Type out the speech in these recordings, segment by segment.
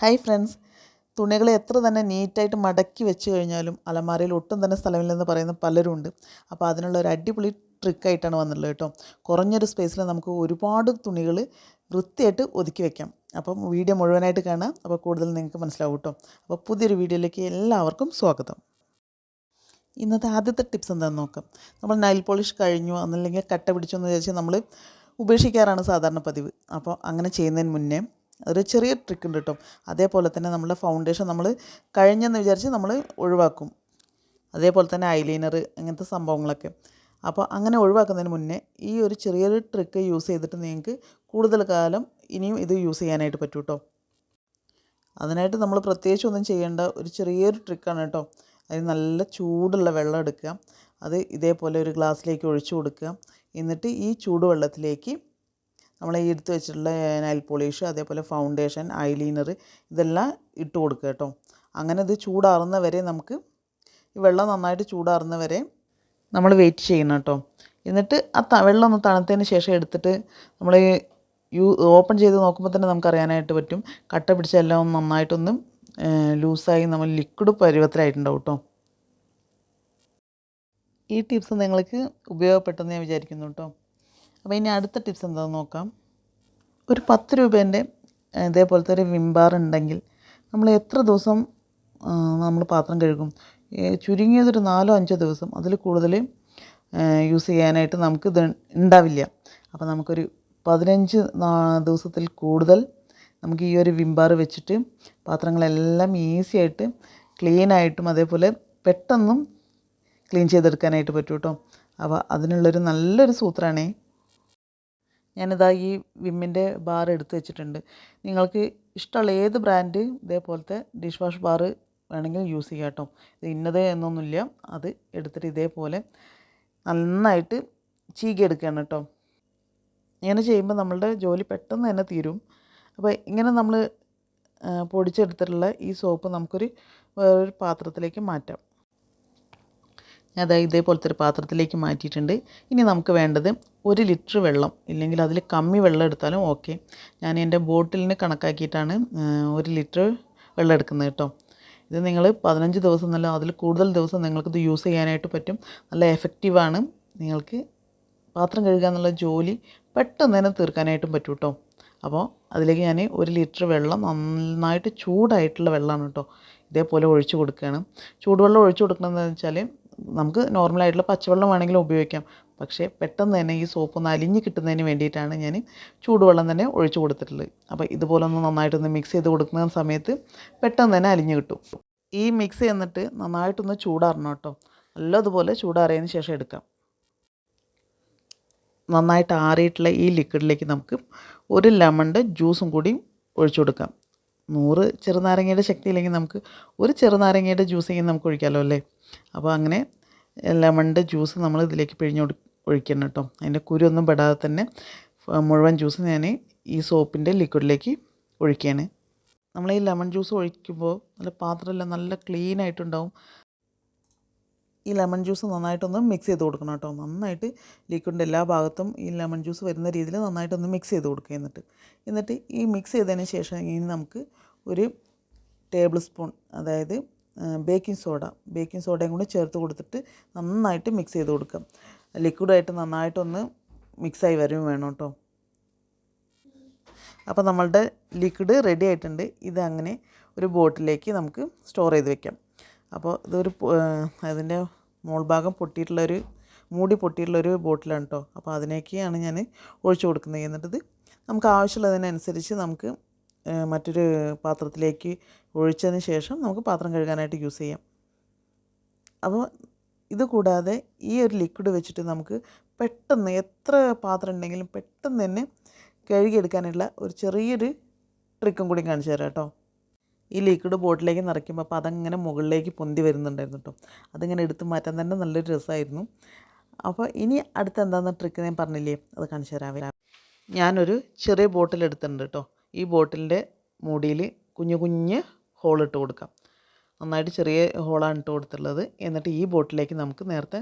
Hi friends. തുണികൾ എത്ര തന്നെ നീറ്റായിട്ട് മടക്കി വെച്ച് കഴിഞ്ഞാലും അലമാരയിൽ ഒട്ടും തന്നെ സ്ഥലമില്ലെന്ന് പറയുന്ന പലരും ഉണ്ട് അപ്പോൾ അതിനുള്ള ഒരു അടിപൊളി ട്രിക്കായിട്ടാണ് വന്നിട്ടുള്ളത് കേട്ടോ. കുറഞ്ഞൊരു സ്പേസിൽ നമുക്ക് ഒരുപാട് തുണികൾ വൃത്തിയായിട്ട് ഒതുക്കി വെക്കാം. അപ്പം വീഡിയോ മുഴുവനായിട്ട് കാണാം. അപ്പോൾ കൂടുതൽ നിങ്ങൾക്ക് മനസ്സിലാവും കേട്ടോ. അപ്പോൾ പുതിയൊരു വീഡിയോയിലേക്ക് എല്ലാവർക്കും സ്വാഗതം. ഇന്നത്തെ ആദ്യത്തെ ടിപ്സ് എന്താണെന്ന് നോക്കാം. നമ്മൾ നൈൽ പോളിഷ് കഴിഞ്ഞു എന്നല്ലെങ്കിൽ കട്ട പിടിച്ചു എന്ന് വിചാരിച്ച് നമ്മൾ ഉപേക്ഷിക്കാറാണ് സാധാരണ പതിവ്. അപ്പോൾ അങ്ങനെ ചെയ്യുന്നതിന് മുന്നേ ഒരു ചെറിയ ട്രിക്ക് ഉണ്ട് കേട്ടോ അതേപോലെ തന്നെ നമ്മുടെ ഫൗണ്ടേഷൻ നമ്മൾ കഴിഞ്ഞെന്ന് വിചാരിച്ച് നമ്മൾ ഒഴിവാക്കും. അതേപോലെ തന്നെ ഐലൈനർ അങ്ങനത്തെ സംഭവങ്ങളൊക്കെ. അപ്പോൾ അങ്ങനെ ഒഴിവാക്കുന്നതിന് മുന്നേ ഈ ഒരു ചെറിയൊരു ട്രിക്ക് യൂസ് ചെയ്തിട്ട് നിങ്ങൾക്ക് കൂടുതൽ കാലം ഇനിയും ഇത് യൂസ് ചെയ്യാനായിട്ട് പറ്റും കേട്ടോ അതിനായിട്ട് നമ്മൾ പ്രത്യേകിച്ച് ഒന്നും ചെയ്യേണ്ട ഒരു ചെറിയൊരു ട്രിക്കാണ് കേട്ടോ അതിന് നല്ല ചൂടുള്ള വെള്ളം എടുക്കുക. അത് ഇതേപോലെ ഒരു ഗ്ലാസ്സിലേക്ക് ഒഴിച്ചു കൊടുക്കുക. എന്നിട്ട് ഈ ചൂടുവെള്ളത്തിലേക്ക് നമ്മൾ ഈ എടുത്ത് വെച്ചിട്ടുള്ള നൈൽ പോളിഷ് അതേപോലെ ഫൗണ്ടേഷൻ ഐലൈനർ ഇതെല്ലാം ഇട്ട് കൊടുക്കുക കേട്ടോ. അങ്ങനെ ഇത് ചൂടാറുന്ന വരെ നമുക്ക് ഈ വെള്ളം നന്നായിട്ട് ചൂടാറുന്ന വരെ നമ്മൾ വെയിറ്റ് ചെയ്യണം കേട്ടോ. എന്നിട്ട് ആ വെള്ളം ഒന്ന് തണുത്തതിന് ശേഷം എടുത്തിട്ട് നമ്മൾ യൂ ഓപ്പൺ ചെയ്ത് നോക്കുമ്പോൾ തന്നെ നമുക്ക് അറിയാനായിട്ട് പറ്റും. കട്ട പിടിച്ചെല്ലാം നന്നായിട്ടൊന്ന് ലൂസായി നമ്മൾ ലിക്വിഡ് പരുവത്തിലായിട്ടുണ്ടാവും കേട്ടോ. ഈ ടിപ്സ് നിങ്ങൾക്ക് ഉപയോഗപ്പെട്ടെന്ന് ഞാൻ വിചാരിക്കുന്നു കേട്ടോ. അപ്പോൾ ഇനി അടുത്ത ടിപ്സ് എന്താണെന്ന് നോക്കാം. ഒരു പത്ത് രൂപേന്റെ ഇതേപോലത്തെ ഒരു വിംബാർ ഉണ്ടെങ്കിൽ നമ്മൾ എത്ര ദിവസം നമ്മൾ പാത്രം കഴുകും? ചുരുങ്ങിയതൊരു നാലോ അഞ്ചോ ദിവസം അതിൽ കൂടുതൽ യൂസ് ചെയ്യാനായിട്ട് നമുക്ക് ഇത് ഉണ്ടാവില്ല. അപ്പോൾ നമുക്കൊരു പതിനഞ്ച് ദിവസത്തിൽ കൂടുതൽ നമുക്ക് ഈ ഒരു വിംബാർ വെച്ചിട്ട് പാത്രങ്ങളെല്ലാം ഈസി ആയിട്ട് ക്ലീൻ ആയിട്ടും അതേപോലെ പെട്ടെന്നും ക്ലീൻ ചെയ്തെടുക്കാനായിട്ട് പറ്റും കേട്ടോ അപ്പോൾ അതിനുള്ളൊരു നല്ലൊരു സൂത്രമാണേ ഞാനിതാ ഈ വിമ്മിന്റെ ബാർ എടുത്തു വെച്ചിട്ടുണ്ട്. നിങ്ങൾക്ക് ഇഷ്ടമുള്ള ഏത് ബ്രാൻഡ് ഇതേപോലത്തെ ഡിഷ് വാഷ് ബാർ വേണമെങ്കിൽ യൂസ് ചെയ്യാം കേട്ടോ. ഇത് ഇന്നത് എന്നൊന്നുമില്ല. അത് എടുത്തിട്ട് ഇതേപോലെ നന്നായിട്ട് ചീകി എടുക്കുകയാണ് കേട്ടോ. ഇങ്ങനെ ചെയ്യുമ്പോൾ നമ്മളുടെ ജോലി പെട്ടെന്ന് തന്നെ തീരും. അപ്പോൾ ഇങ്ങനെ നമ്മൾ പൊടിച്ചെടുത്തിട്ടുള്ള ഈ സോപ്പ് നമുക്കൊരു വേറൊരു പാത്രത്തിലേക്ക് മാറ്റാം. അതായത് ഇതേപോലത്തെ ഒരു പാത്രത്തിലേക്ക് മാറ്റിയിട്ടുണ്ട്. ഇനി നമുക്ക് വേണ്ടത് ഒരു ലിറ്റർ വെള്ളം ഇല്ലെങ്കിൽ അതിൽ കമ്മി വെള്ളം എടുത്താലും ഓക്കെ. ഞാൻ എന്റെ ബോട്ടിലിന് കണക്കാക്കിയിട്ടാണ് ഒരു ലിറ്റർ വെള്ളം എടുക്കുന്നത് കേട്ടോ. ഇത് നിങ്ങൾ പതിനഞ്ച് ദിവസം നല്ല അതിൽ കൂടുതൽ ദിവസം നിങ്ങൾക്കിത് യൂസ് ചെയ്യാനായിട്ട് പറ്റും. നല്ല എഫക്റ്റീവാണ് നിങ്ങൾക്ക് പാത്രം കഴുകുക എന്നുള്ള ജോലി പെട്ടെന്ന് തന്നെ തീർക്കാനായിട്ടും പറ്റും കേട്ടോ. അപ്പോൾ അതിലേക്ക് ഞാൻ ഒരു ലിറ്റർ വെള്ളം നന്നായിട്ട് ചൂടായിട്ടുള്ള വെള്ളമാണ് കേട്ടോ ഇതേപോലെ ഒഴിച്ചു കൊടുക്കുകയാണ്. ചൂടുവെള്ളം ഒഴിച്ചു കൊടുക്കണമെന്ന് വെച്ചാൽ നമുക്ക് നോർമലായിട്ടുള്ള പച്ചവെള്ളം വേണമെങ്കിലും ഉപയോഗിക്കാം. പക്ഷേ പെട്ടെന്ന് തന്നെ ഈ സോപ്പ് ഒന്ന് അലിഞ്ഞ് കിട്ടുന്നതിന് വേണ്ടിയിട്ടാണ് ഞാൻ ചൂടുവെള്ളം തന്നെ ഒഴിച്ചു കൊടുത്തിട്ടുള്ളത്. അപ്പോൾ ഇതുപോലെ ഒന്ന് നന്നായിട്ടൊന്ന് മിക്സ് ചെയ്ത് കൊടുക്കുന്ന സമയത്ത് പെട്ടെന്ന് തന്നെ അലിഞ്ഞ് കിട്ടും. ഈ മിക്സ് എന്നിട്ട് നന്നായിട്ടൊന്ന് ചൂടാറണം കേട്ടോ. നല്ലതുപോലെ ചൂടാറിയതിന് ശേഷം എടുക്കാം. നന്നായിട്ട് ആറിയിട്ടുള്ള ഈ ലിക്വിഡിലേക്ക് നമുക്ക് ഒരു ലെമണിന്റെ ജ്യൂസും കൂടി ഒഴിച്ചു കൊടുക്കാം. നൂറ് ചെറുനാരങ്ങയുടെ ശക്തി ഇല്ലെങ്കിൽ നമുക്ക് ഒരു ചെറുനാരങ്ങയുടെ ജ്യൂസെങ്കിലും നമുക്ക് ഒഴിക്കാമല്ലോ അല്ലേ? അപ്പോൾ അങ്ങനെ ലെമണിന്റെ ജ്യൂസ് നമ്മൾ ഇതിലേക്ക് പിഴിഞ്ഞ് ഒഴിക്കണം കേട്ടോ. അതിന്റെ കുരുവൊന്നും പെടാതെ തന്നെ മുഴുവൻ ജ്യൂസ് ഞാൻ ഈ സോപ്പിന്റെ ലിക്വിഡിലേക്ക് ഒഴിക്കുകയാണ്. നമ്മൾ ഈ ലെമൺ ജ്യൂസ് ഒഴിക്കുമ്പോൾ നല്ല പാത്രമെല്ലാം നല്ല ക്ലീൻ ആയിട്ടുണ്ടാവും. ഈ ലെമൺ ജ്യൂസ് നന്നായിട്ടൊന്ന് മിക്സ് ചെയ്ത് കൊടുക്കണം കേട്ടോ. നന്നായിട്ട് ലിക്വിഡിന്റെ എല്ലാ ഭാഗത്തും ഈ ലെമൺ ജ്യൂസ് വരുന്ന രീതിയിൽ നന്നായിട്ടൊന്ന് മിക്സ് ചെയ്ത് കൊടുക്കുക എന്നിട്ട്. എന്നിട്ട് ഈ മിക്സ് ചെയ്തതിന് ശേഷം ഇനി നമുക്ക് ഒരു ടേബിൾ സ്പൂൺ അതായത് ബേക്കിംഗ് സോഡ ബേക്കിംഗ് സോഡയും കൂടി ചേർത്ത് കൊടുത്തിട്ട് നന്നായിട്ട് മിക്സ് ചെയ്ത് കൊടുക്കാം. ലിക്വിഡായിട്ട് നന്നായിട്ടൊന്ന് മിക്സായി വരും വേണം കേട്ടോ. അപ്പോൾ നമ്മളുടെ ലിക്വിഡ് റെഡി ആയിട്ടുണ്ട്. ഇത് അങ്ങനെ ഒരു ബോട്ടിലേക്ക് നമുക്ക് സ്റ്റോർ ചെയ്ത് വെക്കാം. അപ്പോൾ ഇതൊരു അതിന്റെ മോൾ ഭാഗം പൊട്ടിയിട്ടുള്ളൊരു മൂടി പൊട്ടിയിട്ടുള്ളൊരു ബോട്ടിലാണ് കേട്ടോ. അപ്പോൾ അതിനേക്കാണ് ഞാൻ ഒഴിച്ചു കൊടുക്കുന്നത്. എന്നിട്ടത് നമുക്ക് ആവശ്യമുള്ളതിനനുസരിച്ച് നമുക്ക് മറ്റൊരു പാത്രത്തിലേക്ക് ഒഴിച്ചതിന് ശേഷം നമുക്ക് പാത്രം കഴുകാനായിട്ട് യൂസ് ചെയ്യാം. അപ്പോൾ ഇത് കൂടാതെ ഈ ഒരു ലിക്വിഡ് വെച്ചിട്ട് നമുക്ക് പെട്ടെന്ന് എത്ര പാത്രം ഉണ്ടെങ്കിലും പെട്ടെന്ന് തന്നെ കഴുകിയെടുക്കാനുള്ള ഒരു ചെറിയൊരു ട്രിക്കും കൂടി കാണിച്ചു തരാം കേട്ടോ. ഈ ലിക്വിഡ് ബോട്ടിലേക്ക് നിറയ്ക്കുമ്പോൾ അപ്പോൾ അതങ്ങനെ മുകളിലേക്ക് പൊന്തി വരുന്നുണ്ടായിരുന്നു കേട്ടോ. അതിങ്ങനെ എടുത്ത് മാറ്റാൻ തന്നെ നല്ലൊരു രസമായിരുന്നു. അപ്പോൾ ഇനി അടുത്ത എന്താണെന്ന് ട്രിക്ക് ഞാൻ പറഞ്ഞില്ലേ? അത് കാണിച്ചു തരാം. ഞാനൊരു ചെറിയ ബോട്ടിൽ എടുത്തിട്ടുണ്ട് കേട്ടോ. ഈ ബോട്ടിലിന്റെ മൂടിയിൽ കുഞ്ഞു കുഞ്ഞ് ഹോൾ ഇട്ട് കൊടുക്കാം. നന്നായിട്ട് ചെറിയ ഹോളാണ് ഇട്ട് കൊടുത്തിട്ടുള്ളത്. എന്നിട്ട് ഈ ബോട്ടിലേക്ക് നമുക്ക് നേരത്തെ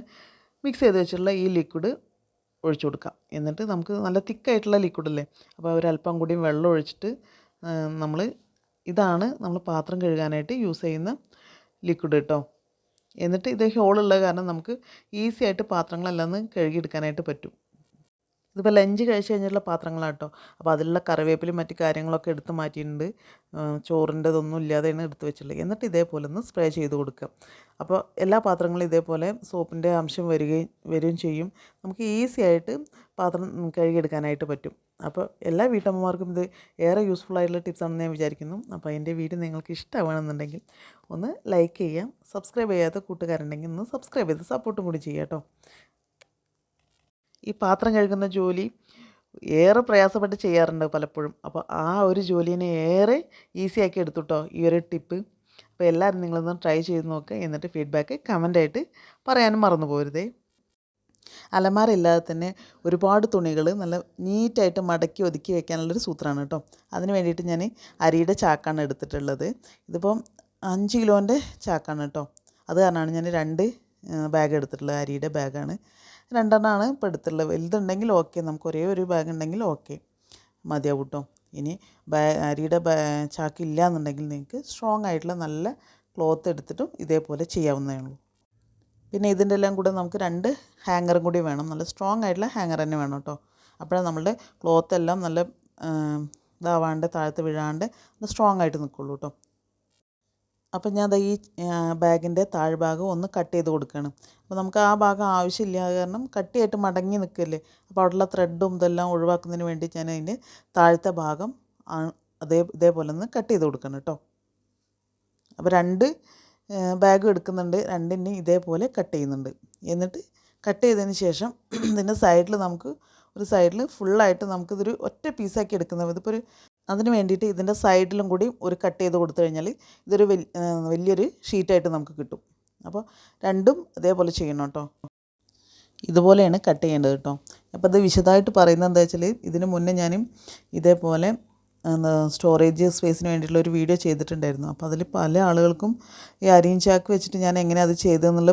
മിക്സ് ചെയ്ത് വെച്ചിട്ടുള്ള ഈ ലിക്വിഡ് ഒഴിച്ചു കൊടുക്കാം. എന്നിട്ട് നമുക്ക് നല്ല തിക്കായിട്ടുള്ള ലിക്വിഡ് അല്ലേ? അപ്പോൾ ഒരല്പം കൂടി വെള്ളം ഒഴിച്ചിട്ട് നമ്മൾ ഇതാണ് നമ്മൾ പാത്രം കഴുകാനായിട്ട് യൂസ് ചെയ്യുന്ന ലിക്വിഡ് കേട്ടോ. എന്നിട്ട് ഇത് ഹോളുള്ളത് കാരണം നമുക്ക് ഈസി ആയിട്ട് പാത്രങ്ങളെല്ലാം കഴുകിയെടുക്കാനായിട്ട് പറ്റും. ഇതിപ്പോൾ ലഞ്ച് കഴിച്ച് കഴിഞ്ഞിട്ടുള്ള പാത്രങ്ങളാണ് കേട്ടോ അപ്പോൾ അതിലുള്ള കറിവേപ്പിലും മറ്റു കാര്യങ്ങളൊക്കെ എടുത്ത് മാറ്റിയിട്ടുണ്ട്. ചോറിന്റെതൊന്നും ഇല്ലാതെയാണ് എടുത്ത് വെച്ചിട്ടുള്ളത്. എന്നിട്ട് ഇതേപോലെ ഒന്ന് സ്പ്രേ ചെയ്ത് കൊടുക്കുക. അപ്പോൾ എല്ലാ പാത്രങ്ങളും ഇതേപോലെ സോപ്പിന്റെ അംശം വരികയും വരികയും ചെയ്യും. നമുക്ക് ഈസി ആയിട്ട് പാത്രം കഴുകിയെടുക്കാനായിട്ട് പറ്റും. അപ്പോൾ എല്ലാ വീട്ടമ്മമാർക്കും ഇത് ഏറെ യൂസ്ഫുൾ ആയിട്ടുള്ള ടിപ്സാണെന്ന് ഞാൻ വിചാരിക്കുന്നു. അപ്പോൾ എന്റെ വീഡിയോ നിങ്ങൾക്ക് ഇഷ്ടമാണെന്നുണ്ടെങ്കിൽ ഒന്ന് ലൈക്ക് ചെയ്യാം സബ്സ്ക്രൈബ് ചെയ്യാത്ത കൂട്ടുകാരുണ്ടെങ്കിൽ ഒന്ന് സബ്സ്ക്രൈബ് ചെയ്ത് സപ്പോർട്ടും കൂടി ചെയ്യാം കേട്ടോ. ഈ പാത്രം കഴുകുന്ന ജോലി ഏറെ പ്രയാസപ്പെട്ട് ചെയ്യാറുണ്ട് പലപ്പോഴും. അപ്പോൾ ആ ഒരു ജോലിനെ ഏറെ ഈസി ആക്കി എടുത്തുട്ടോ ഈ ഒരു ടിപ്പ്. അപ്പോൾ എല്ലാവരും നിങ്ങളൊന്ന് ട്രൈ ചെയ്ത് നോക്കുക എന്നിട്ട് ഫീഡ്ബാക്ക് കമന്റായിട്ട് പറയാനും മറന്നു പോരുതേ. അലമാര ഇല്ലാതെ തന്നെ ഒരുപാട് തുണികൾ നല്ല നീറ്റായിട്ട് മടക്കി ഒതുക്കി വെക്കാനുള്ളൊരു സൂത്രമാണ് കേട്ടോ അതിന് വേണ്ടിയിട്ട് ഞാൻ അരിയുടെ ചാക്കാണ് എടുത്തിട്ടുള്ളത്. ഇതിപ്പം അഞ്ച് കിലോന്റെ ചാക്കാണ് കേട്ടോ അത് കാരണമാണ് ഞാൻ രണ്ട് ബാഗ് എടുത്തിട്ടുള്ളത്. അരിയുടെ ബാഗാണ് രണ്ടെണ്ണമാണ് ഇപ്പോൾ എടുത്തിട്ടുള്ളത് വലുതുണ്ടെങ്കിൽ ഓക്കെ നമുക്ക് ഒരേ ഒരു ബാഗ് ഉണ്ടെങ്കിൽ ഓക്കെ മതിയാവും കേട്ടോ ഇനി ബാ അരിയുടെ ബാ ചാക്ക് ഇല്ല എന്നുണ്ടെങ്കിൽ നിങ്ങൾക്ക് സ്ട്രോങ് ആയിട്ടുള്ള നല്ല ക്ലോത്ത് എടുത്തിട്ടും ഇതേപോലെ ചെയ്യാവുന്നതേ ഉള്ളൂ. പിന്നെ ഇതിന്റെ എല്ലാം കൂടെ നമുക്ക് രണ്ട് ഹാങ്ങറും കൂടി വേണം. നല്ല സ്ട്രോങ് ആയിട്ടുള്ള ഹാങ്ങർ തന്നെ വേണം കേട്ടോ അപ്പോഴേ നമ്മുടെ ക്ലോത്ത് എല്ലാം നല്ല ഇതാവാണ്ട് താഴത്ത് വീഴാണ്ട് സ്ട്രോങ് ആയിട്ട് നിൽക്കുള്ളൂ കേട്ടോ അപ്പം ഞാൻ ഈ ബാഗിന്റെ താഴ്ഭാഗം ഒന്ന് കട്ട് ചെയ്ത് കൊടുക്കുകയാണ്. അപ്പോൾ നമുക്ക് ആ ഭാഗം ആവശ്യമില്ല കാരണം കട്ടിയായിട്ട് മടങ്ങി നിൽക്കല്ലേ. അപ്പോൾ അവിടെയുള്ള ത്രെഡും ഇതെല്ലാം ഒഴിവാക്കുന്നതിന് വേണ്ടി ഞാൻ അതിന്റെ താഴത്തെ ഭാഗം അതേ ഇതേപോലെ ഒന്ന് കട്ട് ചെയ്ത് കൊടുക്കണം കേട്ടോ. അപ്പോൾ രണ്ട് ബാഗ് എടുക്കുന്നുണ്ട്. രണ്ടിനെയും ഇതേപോലെ കട്ട് ചെയ്യുന്നുണ്ട്. എന്നിട്ട് കട്ട് ചെയ്തതിന് ശേഷം ഇതിന്റെ സൈഡിൽ നമുക്ക് ഒരു സൈഡിൽ ഫുള്ളായിട്ട് നമുക്കിതൊരു ഒറ്റ പീസാക്കി എടുക്കുന്ന ഇതിപ്പോൾ ഒരു അതിന് വേണ്ടിയിട്ട് ഇതിന്റെ സൈഡിലും കൂടി ഒരു കട്ട് ചെയ്ത് കൊടുത്തു കഴിഞ്ഞാൽ ഇതൊരു വലി വലിയൊരു ഷീറ്റായിട്ട് നമുക്ക് കിട്ടും. അപ്പോൾ രണ്ടും അതേപോലെ ചെയ്യണം കേട്ടോ. ഇതുപോലെയാണ് കട്ട് ചെയ്യേണ്ടത് കേട്ടോ. അപ്പോൾ ഇത് വിശദമായിട്ട് പറയുന്നത് എന്താ വെച്ചാൽ ഇതിന് മുന്നേ ഞാനും ഇതേപോലെ സ്റ്റോറേജ് സ്പേസിന് വേണ്ടിയിട്ടുള്ള ഒരു വീഡിയോ ചെയ്തിട്ടുണ്ടായിരുന്നു. അപ്പോൾ അതിൽ പല ആളുകൾക്കും ഈ അരിയും ചാക്ക് വെച്ചിട്ട് ഞാൻ എങ്ങനെ അത് ചെയ്തതെന്നുള്ള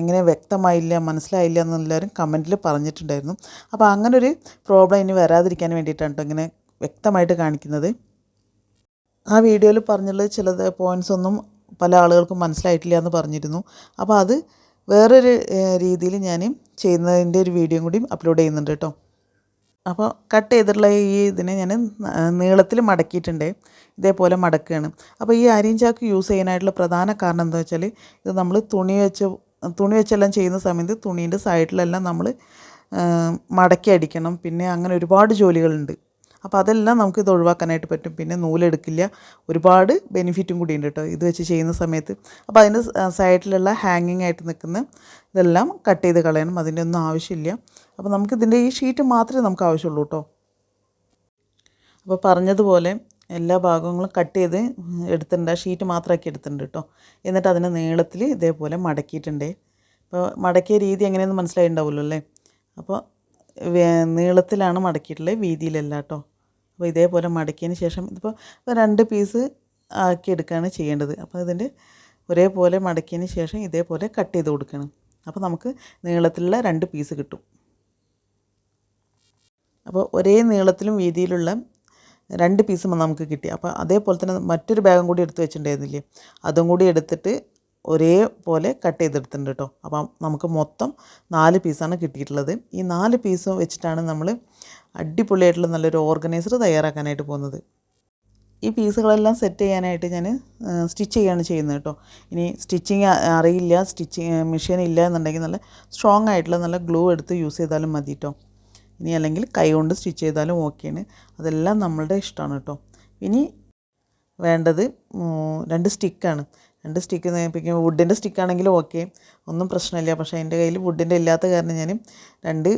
എങ്ങനെ വ്യക്തമായില്ല മനസ്സിലായില്ല എന്നെല്ലാവരും കമന്റിൽ പറഞ്ഞിട്ടുണ്ടായിരുന്നു. അപ്പോൾ അങ്ങനൊരു പ്രോബ്ലം ഇനി വരാതിരിക്കാൻ വേണ്ടിയിട്ടാണ് കേട്ടോ ഇങ്ങനെ വ്യക്തമായിട്ട് കാണിക്കുന്നത്. ആ വീഡിയോയിൽ പറഞ്ഞുള്ള ചില പോയിന്റ്സ് ഒന്നും പല ആളുകൾക്കും മനസ്സിലായിട്ടില്ല എന്ന് പറഞ്ഞിരുന്നു. അപ്പോൾ അത് വേറൊരു രീതിയിൽ ഞാൻ ചെയ്യുന്നതിന്റെ ഒരു വീഡിയോയും കൂടി അപ്ലോഡ് ചെയ്യുന്നുണ്ട് കേട്ടോ. അപ്പോൾ കട്ട് ചെയ്തിട്ടുള്ള ഈ ഇതിനെ ഞാൻ നീളത്തിൽ മടക്കിയിട്ടുണ്ട്. ഇതേപോലെ മടക്കുകയാണ്. അപ്പോൾ ഈ അരിയും ചാക്ക് യൂസ് ചെയ്യാനായിട്ടുള്ള പ്രധാന കാരണം എന്താ വെച്ചാൽ ഇത് നമ്മൾ തുണി വെച്ച് തുണി വെച്ചെല്ലാം ചെയ്യുന്ന സമയത്ത് തുണീന്റെ സൈഡിലെല്ലാം നമ്മൾ മടക്കി അടിക്കണം. പിന്നെ അങ്ങനെ ഒരുപാട് ജോലികളുണ്ട്. അപ്പോൾ അതെല്ലാം നമുക്ക് ഇത് ഒഴിവാക്കാനായിട്ട് പറ്റും. പിന്നെ നൂലെടുക്കില്ല. ഒരുപാട് ബെനിഫിറ്റും കൂടി ഉണ്ട് കേട്ടോ. ഇത് വെച്ച് ചെയ്യുന്ന സമയത്ത്. അപ്പോൾ അതിന്റെ സൈഡിലുള്ള ഹാങ്ങിങ് ആയിട്ട് നിൽക്കുന്ന ഇതെല്ലാം കട്ട് ചെയ്ത് കളയണം. അതിന്റെ ഒന്നും ആവശ്യമില്ല. അപ്പോൾ നമുക്ക് ഇതിന്റെ ഈ ഷീറ്റ് മാത്രമേ നമുക്ക് ആവശ്യമുള്ളൂ കേട്ടോ. അപ്പോൾ പറഞ്ഞതുപോലെ എല്ലാ ഭാഗങ്ങളും കട്ട് ചെയ്ത് എടുത്തിട്ടുണ്ട്. ആ ഷീറ്റ് മാത്രമാക്കി എടുത്തിട്ടുണ്ട് കേട്ടോ. എന്നിട്ട് അതിനെ നീളത്തിൽ ഇതേപോലെ മടക്കിയിട്ടുണ്ട്. അപ്പോൾ മടക്കിയ രീതി എങ്ങനെയെന്ന് മനസ്സിലായിട്ടുണ്ടാവുമല്ലോ അല്ലേ? അപ്പോൾ നീളത്തിലാണ് മടക്കിയിട്ടുള്ളത്. വീതിയിലല്ല കേട്ടോ. അപ്പോൾ ഇതേപോലെ മടക്കിയതിന് ശേഷം ഇതിപ്പോൾ രണ്ട് പീസ് ആക്കി എടുക്കുകയാണ് ചെയ്യേണ്ടത്. അപ്പോൾ ഇതിന്റെ ഒരേപോലെ മടക്കിയതിന് ശേഷം ഇതേപോലെ കട്ട് ചെയ്ത് കൊടുക്കണം. അപ്പോൾ നമുക്ക് നീളത്തിലുള്ള രണ്ട് പീസ് കിട്ടും. അപ്പോൾ ഒരേ നീളത്തിലും വീതിയിലുള്ള രണ്ട് പീസ് നമുക്ക് കിട്ടി. അപ്പോൾ അതേപോലെ തന്നെ മറ്റൊരു ബാഗും കൂടി എടുത്ത് വെച്ചിട്ടുണ്ടായിരുന്നില്ലേ? അതും കൂടി എടുത്തിട്ട് ഒരേപോലെ കട്ട് ചെയ്തെടുത്തിട്ടുണ്ട് കേട്ടോ അപ്പം നമുക്ക് മൊത്തം നാല് പീസാണ് കിട്ടിയിട്ടുള്ളത്. ഈ നാല് പീസ് വെച്ചിട്ടാണ് നമ്മൾ അടിപൊളിയായിട്ടുള്ള നല്ലൊരു ഓർഗനൈസർ തയ്യാറാക്കാനായിട്ട് പോകുന്നത്. ഈ പീസുകളെല്ലാം സെറ്റ് ചെയ്യാനായിട്ട് ഞാൻ സ്റ്റിച്ച് ചെയ്യാണ് ചെയ്യുന്നത് കേട്ടോ ഇനി സ്റ്റിച്ചിങ് അറിയില്ല സ്റ്റിച്ചിങ് മെഷീൻ ഇല്ല എന്നുണ്ടെങ്കിൽ നല്ല സ്ട്രോങ് ആയിട്ടുള്ള നല്ല ഗ്ലൂ എടുത്ത് യൂസ് ചെയ്താലും മതി കേട്ടോ ഇനി അല്ലെങ്കിൽ കൈ കൊണ്ട് സ്റ്റിച്ച് ചെയ്താലും ഓക്കെയാണ് അതെല്ലാം നമ്മളുടെ ഇഷ്ടമാണ് കേട്ടോ ഇനി വേണ്ടത് രണ്ട് സ്റ്റിക്കാണ് രണ്ട് സ്റ്റിക്ക് നേപ്പിക്കും വുഡിന്റെ സ്റ്റിക്കാണെങ്കിലും ഓക്കെ ഒന്നും പ്രശ്നമില്ല. പക്ഷേ എന്റെ കയ്യിൽ വുഡിന്റെ ഇല്ലാത്ത കാരണം ഞാൻ രണ്ട്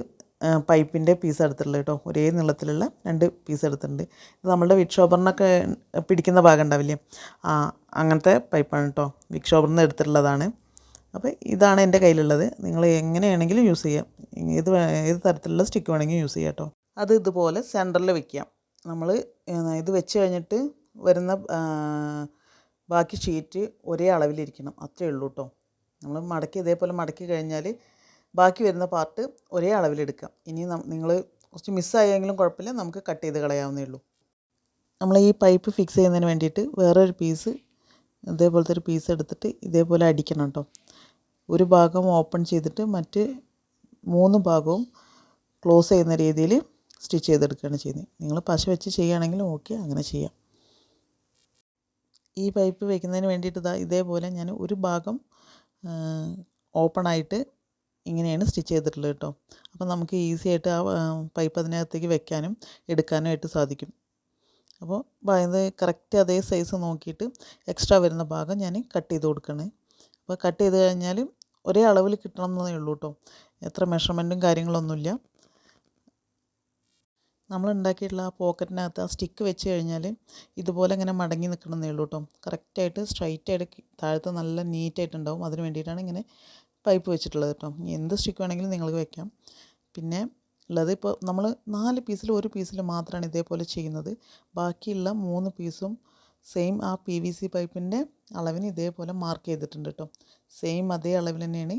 പൈപ്പിന്റെ പീസ് എടുത്തിട്ടുള്ളത് കേട്ടോ ഒരേ നീളത്തിലുള്ള രണ്ട് പീസ് എടുത്തിട്ടുണ്ട്. ഇത് നമ്മളുടെ വിക്ഷോഭറിനൊക്കെ പിടിക്കുന്ന ഭാഗം ഉണ്ടാവില്ലേ? ആ അങ്ങനത്തെ പൈപ്പാണ് കേട്ടോ നിന്ന് എടുത്തിട്ടുള്ളതാണ്. അപ്പോൾ ഇതാണ് എന്റെ കയ്യിലുള്ളത്. നിങ്ങൾ എങ്ങനെയാണെങ്കിലും യൂസ് ചെയ്യാം. ഏത് ഏത് തരത്തിലുള്ള സ്റ്റിക്ക് വേണമെങ്കിലും യൂസ് ചെയ്യാം കേട്ടോ അത് ഇതുപോലെ സെന്ററിൽ വെക്കാം. നമ്മൾ ഇത് വെച്ച് കഴിഞ്ഞിട്ട് വരുന്ന ബാക്കി ഷീറ്റ് ഒരേ അളവിലിരിക്കണം. അത്രയേ ഉള്ളൂ കേട്ടോ നമ്മൾ മടക്കി ഇതേപോലെ മടക്കി കഴിഞ്ഞാൽ ബാക്കി വരുന്ന പാർട്ട് ഒരേ അളവിലെടുക്കാം. ഇനി നിങ്ങൾ കുറച്ച് മിസ്സായെങ്കിലും കുഴപ്പമില്ല നമുക്ക് കട്ട് ചെയ്ത് കളയാവുന്നേ ഉള്ളൂ. നമ്മൾ ഈ പൈപ്പ് ഫിക്സ് ചെയ്യുന്നതിന് വേണ്ടിയിട്ട് വേറൊരു പീസ് ഇതേപോലത്തെ ഒരു പീസ് എടുത്തിട്ട് ഇതേപോലെ അടിക്കണം കേട്ടോ ഒരു ഭാഗം ഓപ്പൺ ചെയ്തിട്ട് മറ്റ് മൂന്ന് ഭാഗവും ക്ലോസ് ചെയ്യുന്ന രീതിയിൽ സ്റ്റിച്ച് ചെയ്തെടുക്കുകയാണ് ചെയ്യുന്നത്. നിങ്ങൾ പശ വെച്ച് ചെയ്യുകയാണെങ്കിൽ ഓക്കെ അങ്ങനെ ചെയ്യാം. ഈ പൈപ്പ് വെക്കുന്നതിന് വേണ്ടിയിട്ട് ഇതാ ഇതേപോലെ ഞാൻ ഒരു ഭാഗം ഓപ്പണായിട്ട് ഇങ്ങനെയാണ് സ്റ്റിച്ച് ചെയ്തിട്ടുള്ളത് കേട്ടോ. അപ്പോൾ നമുക്ക് ഈസി ആയിട്ട് ആ പൈപ്പ് അതിനകത്തേക്ക് വെക്കാനും എടുക്കാനും ആയിട്ട് സാധിക്കും. അപ്പോൾ അത് കറക്റ്റ് അതേ സൈസ് നോക്കിയിട്ട് എക്സ്ട്രാ വരുന്ന ഭാഗം ഞാൻ കട്ട് ചെയ്ത് കൊടുക്കണേ. അപ്പോൾ കട്ട് ചെയ്ത് കഴിഞ്ഞാൽ ഒരേ അളവിൽ കിട്ടണം എന്നേ ഉള്ളൂ കേട്ടോ. എത്ര മെഷർമെന്റും കാര്യങ്ങളൊന്നുമില്ല. നമ്മൾ ഉണ്ടാക്കിയിട്ടുള്ള ആ പോക്കറ്റിനകത്ത് ആ സ്റ്റിക്ക് വെച്ച് കഴിഞ്ഞാൽ ഇതുപോലെ ഇങ്ങനെ മടങ്ങി നിൽക്കണമെന്നേ ഉള്ളൂ കേട്ടോ. കറക്റ്റായിട്ട് സ്ട്രൈറ്റ് ആയിട്ട് താഴത്ത് നല്ല നീറ്റായിട്ടുണ്ടാവും. അതിന് വേണ്ടിയിട്ടാണ് ഇങ്ങനെ പൈപ്പ് വെച്ചിട്ടുള്ളത് കേട്ടോ. എന്ത് സ്റ്റിക്ക് വേണമെങ്കിലും നിങ്ങൾക്ക് വെക്കാം. പിന്നെ ഉള്ളത് ഇപ്പോൾ നമ്മൾ നാല് പീസിൽ ഒരു പീസിൽ മാത്രമാണ് ഇതേപോലെ ചെയ്യുന്നത്. ബാക്കിയുള്ള മൂന്ന് പീസും സെയിം ആ പി വി സി പൈപ്പിന്റെ അളവിന് ഇതേപോലെ മാർക്ക് ചെയ്തിട്ടുണ്ട് കേട്ടോ. സെയിം അതേ അളവിൽ തന്നെയാണ്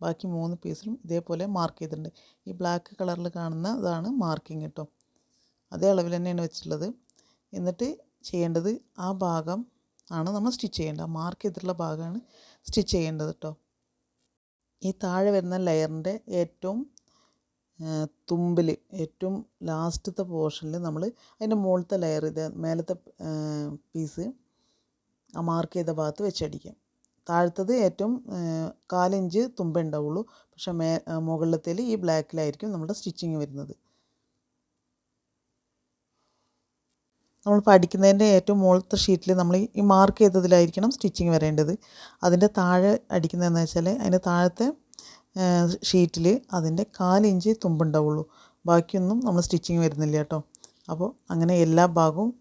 ബാക്കി മൂന്ന് പീസിലും ഇതേപോലെ മാർക്ക് ചെയ്തിട്ടുണ്ട്. ഈ ബ്ലാക്ക് കളറിൽ കാണുന്ന ഇതാണ് മാർക്കിങ് കേട്ടോ. അതേ അളവിൽ തന്നെയാണ് വെച്ചിട്ടുള്ളത്. എന്നിട്ട് ചെയ്യേണ്ടത് ആ ഭാഗം ആണ് നമ്മൾ സ്റ്റിച്ച് ചെയ്യേണ്ടത്. മാർക്ക് ചെയ്തിട്ടുള്ള ഭാഗമാണ് സ്റ്റിച്ച് ചെയ്യേണ്ടത് കേട്ടോ ഈ താഴെ വരുന്ന ലെയറിന്റെ ഏറ്റവും തുമ്പിൽ ഏറ്റവും ലാസ്റ്റത്തെ പോർഷനിൽ നമ്മൾ അതിന്റെ മുകളിലത്തെ ലെയർ ഇത് മേലത്തെ പീസ് ആ മാർക്ക് ചെയ്ത ഭാഗത്ത് വെച്ചടിക്കാം താഴത്തത് ഏറ്റവും കാലിഞ്ച് തുമ്പേ ഉണ്ടാവുള്ളൂ. പക്ഷെ മേ മുകളിലത്തേൽ ഈ ബ്ലാക്കിലായിരിക്കും നമ്മുടെ സ്റ്റിച്ചിങ് വരുന്നത്. നമ്മൾ പഠിക്കുന്നതിന്റെ ഏറ്റവും മുകളത്തെ ഷീറ്റിൽ നമ്മൾ ഈ മാർക്ക് ചെയ്തതിലായിരിക്കണം സ്റ്റിച്ചിങ് വരേണ്ടത്. അതിന്റെ താഴെ അടിക്കുന്നതെന്ന് വെച്ചാൽ അതിന്റെ താഴത്തെ ഷീറ്റിൽ അതിന്റെ കാലിഞ്ച് തുമ്പുണ്ടാവുള്ളൂ. ബാക്കിയൊന്നും നമ്മൾ സ്റ്റിച്ചിങ് വരുന്നില്ല കേട്ടോ. അപ്പോൾ അങ്ങനെ എല്ലാ ഭാഗവും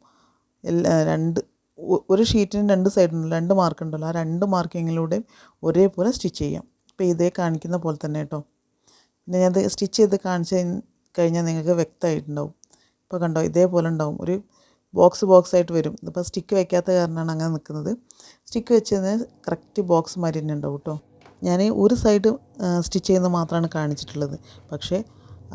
എല്ലാ രണ്ട് ഒരു ഷീറ്റിന് രണ്ട് സൈഡുണ്ട് രണ്ട് മാർക്ക് ഉണ്ടല്ലോ. ആ രണ്ട് മാർക്കിങ്ങിലൂടെ ഒരേപോലെ സ്റ്റിച്ച് ചെയ്യാം. ഇപ്പോൾ ഇതേ കാണിക്കുന്ന പോലെ തന്നെ കേട്ടോ. പിന്നെ ഞാനത് സ്റ്റിച്ച് ചെയ്ത് കാണിച്ച് കഴിഞ്ഞാൽ നിങ്ങൾക്ക് വ്യക്തമായിട്ടുണ്ടാവും. ഇപ്പോൾ കണ്ടോ ഇതേപോലെ ഉണ്ടാവും. ഒരു ബോക്സ് ബോക്സ് ആയിട്ട് വരും. ഇതിപ്പോൾ സ്റ്റിക്ക് വെക്കാത്ത കാരണമാണ് അങ്ങനെ നിൽക്കുന്നത് സ്റ്റിക്ക് വെച്ചതിന് കറക്റ്റ് ബോക്സ് മാതിരി തന്നെ ഉണ്ടാവും കേട്ടോ ഞാൻ ഒരു സൈഡ് സ്റ്റിച്ച് ചെയ്യുന്നത് മാത്രമാണ് കാണിച്ചിട്ടുള്ളത്. പക്ഷേ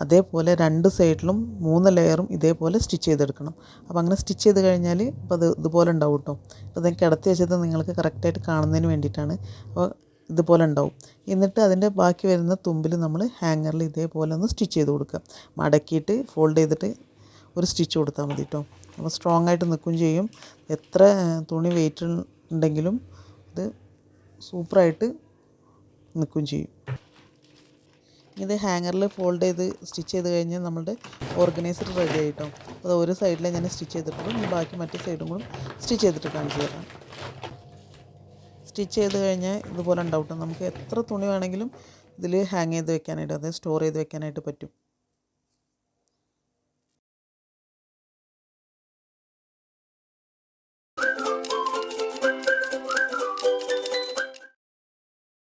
അതേപോലെ രണ്ട് സൈഡിലും മൂന്ന് ലെയറും ഇതേപോലെ സ്റ്റിച്ച് ചെയ്തെടുക്കണം. അപ്പോൾ അങ്ങനെ സ്റ്റിച്ച് ചെയ്ത് കഴിഞ്ഞാൽ ഇപ്പോൾ അത് ഇതുപോലെ ഉണ്ടാവും കേട്ടോ അപ്പോൾ അതെനിക്ക് കിടത്തി വെച്ചത് നിങ്ങൾക്ക് കറക്റ്റായിട്ട് കാണുന്നതിന് വേണ്ടിയിട്ടാണ്. അപ്പോൾ ഇതുപോലെ ഉണ്ടാവും. എന്നിട്ട് അതിന്റെ ബാക്കി വരുന്ന തുമ്പിൽ നമ്മൾ ഹാങ്ങറിൽ ഇതേപോലെ ഒന്ന് സ്റ്റിച്ച് ചെയ്ത് കൊടുക്കുക. മടക്കിയിട്ട് ഫോൾഡ് ചെയ്തിട്ട് ഒരു സ്റ്റിച്ച് കൊടുത്താൽ മതി കേട്ടോ അപ്പോൾ സ്ട്രോങ് ആയിട്ട് നിൽക്കുകയും ചെയ്യും. എത്ര തുണി വെയിറ്റ് ഉണ്ടെങ്കിലും ഇത് സൂപ്പറായിട്ട് നിൽക്കുകയും ചെയ്യും. ഇത് ഹാങ്ങറിൽ ഫോൾഡ് ചെയ്ത് സ്റ്റിച്ച് ചെയ്ത് കഴിഞ്ഞാൽ നമ്മളുടെ ഓർഗനൈസർ റെഡി ആയിട്ടോ? അത് ഒരു സൈഡിലേ ഞാൻ സ്റ്റിച്ച് ചെയ്തിട്ടുള്ളൂ? ഇനി ബാക്കി മറ്റേ സൈഡും കൂടെ സ്റ്റിച്ച് ചെയ്തിട്ട് കാണിച്ചു തരാം. സ്റ്റിച്ച് ചെയ്ത് കഴിഞ്ഞാൽ ഇതുപോലെ ഉണ്ടാവും നമുക്ക് എത്ര തുണി വേണമെങ്കിലും ഇതിൽ ഹാങ് ചെയ്ത് വെക്കാനായിട്ട് അതായത് സ്റ്റോർ ചെയ്ത് വെക്കാനായിട്ട് പറ്റും.